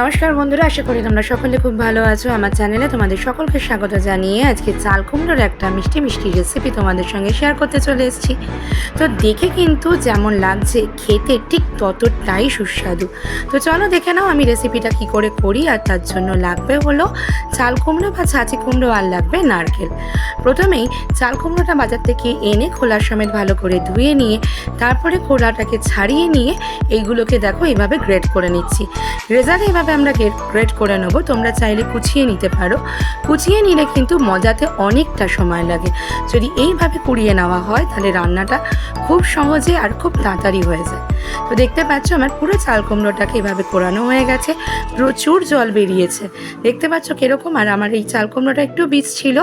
নমস্কার বন্ধুরা, আশা করি তোমরা সকলে খুব ভালো আছো। আমার চ্যানেলে তোমাদের সকলকে স্বাগত জানিয়ে আজকে চাল কুমড়োর একটা মিষ্টি মিষ্টি রেসিপি তোমাদের সঙ্গে শেয়ার করতে চলে এসেছি। তো দেখে কিন্তু যেমন লাগছে, খেতে ঠিক ততটাই সুস্বাদু। তো চলো দেখে নাও আমি রেসিপিটা কি করে করি আর তার জন্য লাগবে হলো চাল কুমড়ো বা ছাঁচি কুমড়ো আর লাগবে নারকেল। প্রথমেই চাল কুমড়োটা বাজার থেকে এনে খোলার সমেত ভালো করে ধুয়ে নিয়ে, তারপরে খোলাটাকে ছাড়িয়ে নিয়ে এইগুলোকে দেখো এইভাবে গ্রেড করে নিচ্ছি। রেজারে এভাবে আমরা গ্রেড করে নেব, তোমরা চাইলে কুচিয়ে নিতে পারো। কুচিয়ে নিলে কিন্তু মজাতে অনেকটা সময় লাগে। যদি এইভাবে কুড়িয়ে নেওয়া হয়, তাহলে রান্নাটা খুব সহজে আর খুব তাড়াতাড়ি হয়ে যায়। তো দেখতে পাচ্ছ, আমার পুরো চাল কুমড়োটাকে এভাবে কোরানো হয়ে গেছে। প্রচুর জল বেরিয়েছে। দেখতে পাচ্ছ কীরকম? আর আমার এই চাল কুমড়োটা একটু বীজ ছিল।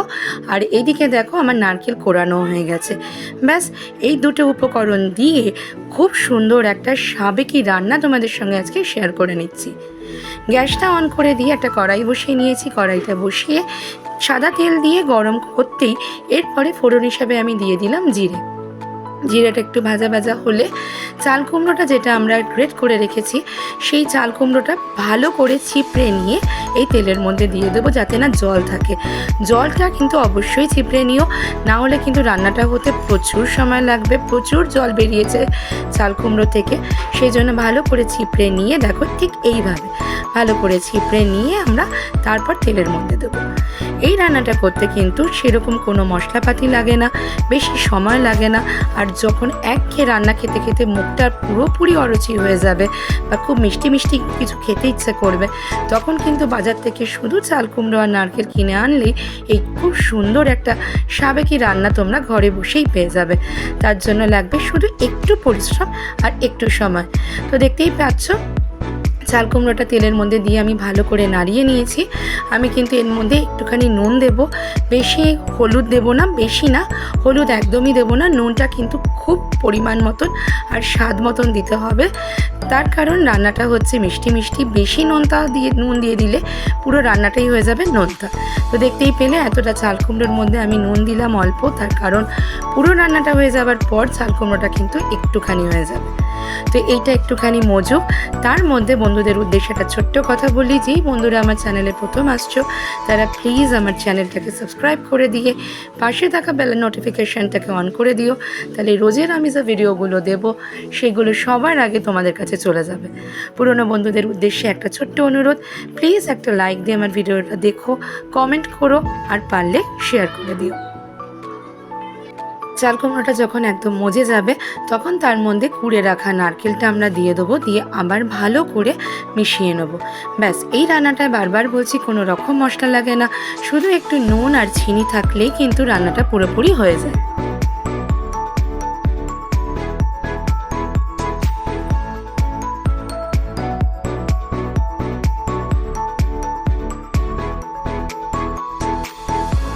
আর এইদিকে দেখো, আমার নারকেল কোরানো হয়ে গেছে। ব্যাস, এই দুটো উপকরণ দিয়ে খুব সুন্দর একটা সাবেকি রান্না তোমাদের সঙ্গে আজকে শেয়ার করে নিচ্ছি। গ্যাসটা অন করে দিয়ে একটা কড়াই বসিয়ে নিয়েছি। কড়াইটা বসিয়ে সাদা তেল দিয়ে গরম করতেই এরপরে ফোড়ন হিসাবে আমি দিয়ে দিলাম জিরে। জিরেটা একটু ভাজা ভাজা হলে চাল কুমড়োটা যেটা আমরা গ্রেট করে রেখেছি, সেই চাল কুমড়োটা ভালো করে ছিপড়ে নিয়ে এই তেলের মধ্যে দিয়ে দেবো যাতে না জল থাকে। জলটা কিন্তু অবশ্যই ছিপড়ে নিও, না হলে কিন্তু রান্নাটা হতে প্রচুর সময় লাগবে, প্রচুর জল বেরিয়েছে চাল কুমড়ো থেকে। সেই জন্য ভালো করে চিপড়ে নিয়ে, দেখো ঠিক এইভাবে ভালো করে ছিপড়ে নিয়ে আমরা তারপর তেলের মধ্যে দেবো। এই রান্নাটা করতে কিন্তু সেরকম কোনো মশলাপাতি লাগে না, বেশি সময় লাগে না, আর যখন এক খেয়ে রান্না খেতে খেতে মুখটা পুরোপুরি অরুচি হয়ে যাবে বা খুব মিষ্টি মিষ্টি কিছু খেতে ইচ্ছে করবে, তখন কিন্তু বাজার থেকে শুধু চাল কুমড়ো আর নারকেল কিনে আনলেই এই খুব সুন্দর একটা সাবেকি রান্না তোমরা ঘরে বসেই পেয়ে যাবে। তার জন্য লাগবে শুধু একটু পরিশ্রম আর একটু সময়। তো দেখতেই পাচ্ছ চাল কুমড়োটা তেলের মধ্যে দিয়ে আমি ভালো করে নাড়িয়ে নিয়েছি। আমি কিন্তু এর মধ্যে একটুখানি নুন দেব। বেশি হলুদ দেব না, বেশি না, হলুদ একদমই দেব না। নুনটা কিন্তু খুব পরিমাণ মতন আর স্বাদ মতন দিতে হবে। তার কারণ রান্নাটা হচ্ছে মিষ্টি মিষ্টি। বেশি নোনতা দিয়ে, নুন দিয়ে দিলে পুরো রান্নাটাই হয়ে যাবে নোনতা। তো দেখতেই পেলে এতটা চাল কুমড়োর মধ্যে আমি নুন দিলাম অল্প। তার কারণ পুরো রান্নাটা হয়ে যাবার পর চাল কুমড়োটা কিন্তু একটুখানি হয়ে যাবে। তো এইটা একটুখানি মজুক। তার মধ্যে বন্ধুদের উদ্দেশ্যে একটা ছোট্ট কথা বলি যেই বন্ধুরা আমার চ্যানেলে প্রথম আসছো, তারা প্লিজ আমার চ্যানেলটাকে সাবস্ক্রাইব করে দিয়ে পাশে থাকা বেলের নোটিফিকেশানটাকে অন করে দিও। তাহলে রোজের আমি যে ভিডিওগুলো দেব, সেগুলো সবার আগে তোমাদের কাছে চলে যাবে। পুরনো বন্ধুদের উদ্দেশ্যে একটা ছোট্ট অনুরোধ প্লিজ একটা লাইক দিয়ে আমার ভিডিওটা দেখো কমেন্ট করো, আর পারলে শেয়ার করে দিও। চাল কুমড়োটা যখন একদম মজে যাবে, তখন তার মধ্যে কুড়ে রাখা নারকেলটা আমরা দিয়ে দেবো, দিয়ে আবার ভালো করে মিশিয়ে নেব। ব্যাস, এই রান্নাটায় বারবার বলছি, কোনো রকম মশলা লাগে না। শুধু একটু নুন আর চিনি থাকলেই কিন্তু রান্নাটা পুরোপুরি হয়ে যায়।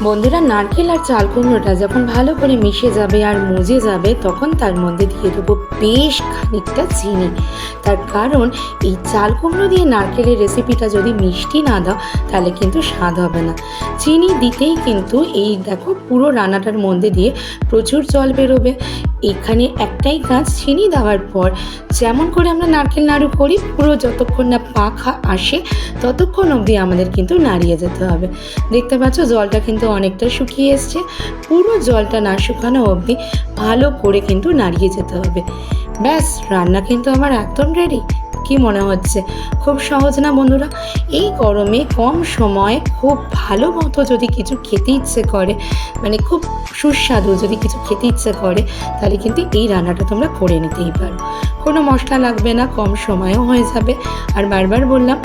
বন্ধুরা নারকেল আর চাল কুমড়োটা যখন ভালো করে মিশে যাবে আর মজে যাবে, তখন তার মধ্যে দিয়ে দেবো বেশ খানিকটা চিনি। তার কারণ এই চাল কুমড়ো দিয়ে নারকেলের রেসিপিটা যদি মিষ্টি না দাও, তাহলে কিন্তু স্বাদ হবে না। চিনি দিতেই কিন্তু এই দেখো পুরো রান্নাটার মধ্যে দিয়ে প্রচুর জল বেরোবে। এখানে একটাই কাজ, চিনি দেওয়ার পর যেমন করে আমরা নারকেল নাড়ু করি, পুরো যতক্ষণ না পাখা আসে, ততক্ষণ অবধি আমাদের কিন্তু নাড়িয়ে যেতে হবে। দেখতে পাচ্ছ জলটা কিন্তু অনেকটা শুকিয়ে এসছে। পুরো জলটা না শুকানো অবধি ভালো করে কিন্তু নাড়িয়ে যেতে হবে। ব্যাস, রান্না কিন্তু আমার একদম রেডি কি মনে হচ্ছে? খুব সহজ না বন্ধুরা? এই গরমে কম সময়ে খুব ভালো মতো যদি কিছু খেতে ইচ্ছে করে মানে খুব সুস্বাদু যদি কিছু খেতে ইচ্ছে করে, তাহলে কিন্তু এই রান্নাটা তোমরা করে নিতেই পারো। কোনো মশলা লাগবে না, কম সময়েও হয়ে যাবে। আর বারবার বললাম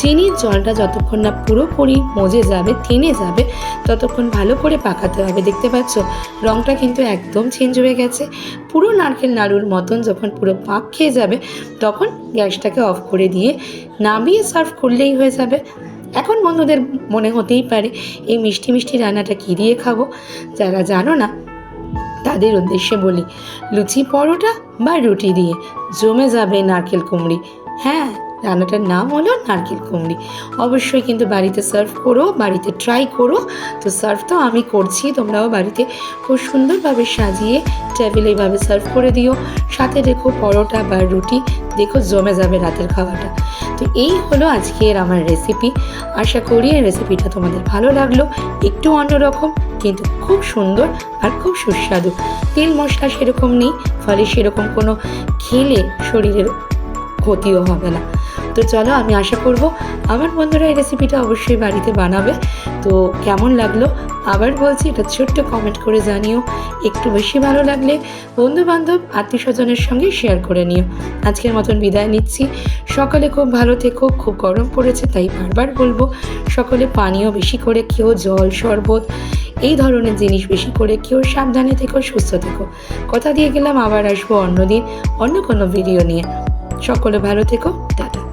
চিনির জলটা যতক্ষণ না পুরোপুরি মজে যাবে থেমে যাবে, ততক্ষণ ভালো করে পাকাতে হবে, দেখতে পাচ্ছ? রঙটা কিন্তু একদম চেঞ্জ হয়ে গেছে। পুরো নারকেল নাড়ুর মতন যখন পুরো পাক খেয়ে যাবে, তখন গ্যাসটাকে অফ করে দিয়ে নামিয়ে সার্ভ করলেই হয়ে যাবে। এখন বন্ধুদের মনে হতেই পারে, এই মিষ্টি মিষ্টি রান্নাটা কী দিয়ে খাব? যারা জানো না, তাদের উদ্দেশ্যে বলি, লুচি পরোটা বা রুটি দিয়ে, জমে যাবে নারকেল কুমড়ি। হ্যাঁ রান্নাটার নাম হলো নারকেল কুমড়ি। অবশ্যই কিন্তু বাড়িতে সার্ভ করো, বাড়িতে ট্রাই করো। তো সার্ভ তো আমি করছি, তোমরাও বাড়িতে খুব সুন্দরভাবে সাজিয়ে টেবিলে এইভাবে সার্ভ করে দিও। সাথে দেখো পরোটা বা রুটি, দেখো জমে যাবে রাতের খাওয়াটা। তো এই হলো আজকের আমার রেসিপি আশা করি এই রেসিপিটা তোমাদের ভালো লাগল। একটু অন্যরকম, কিন্তু খুব সুন্দর আর খুব সুস্বাদু। তেল মশলা সেরকম নেই, ফলে সেরকম কোনো খেলে শরীরের ক্ষতিও হবে না। তো চলো আমি আশা করব আমার বন্ধুরা এই রেসিপিটা অবশ্যই বাড়িতে বানাবে। তো কেমন লাগল? আবার বলছি, এটা ছোট্ট কমেন্ট করে জানিও। একটু বেশি ভালো লাগলে বন্ধু বান্ধব আত্মীয় স্বজনের সঙ্গে শেয়ার করে নিও। আজকের মতন বিদায় নিচ্ছি। সকালে খুব ভালো থেকো, খুব গরম পড়েছে, তাই বারবার বলব, সকলে পানীয় বেশি করে কেউ জল, শরবত, এই ধরনের জিনিস বেশি করে কেউ সাবধানে থেকো, সুস্থ থেকো। কথা দিয়ে গেলাম, আবার আসব অন্যদিন, অন্য কোনো ভিডিও নিয়ে। সকলে ভালো থেকো, টাটা।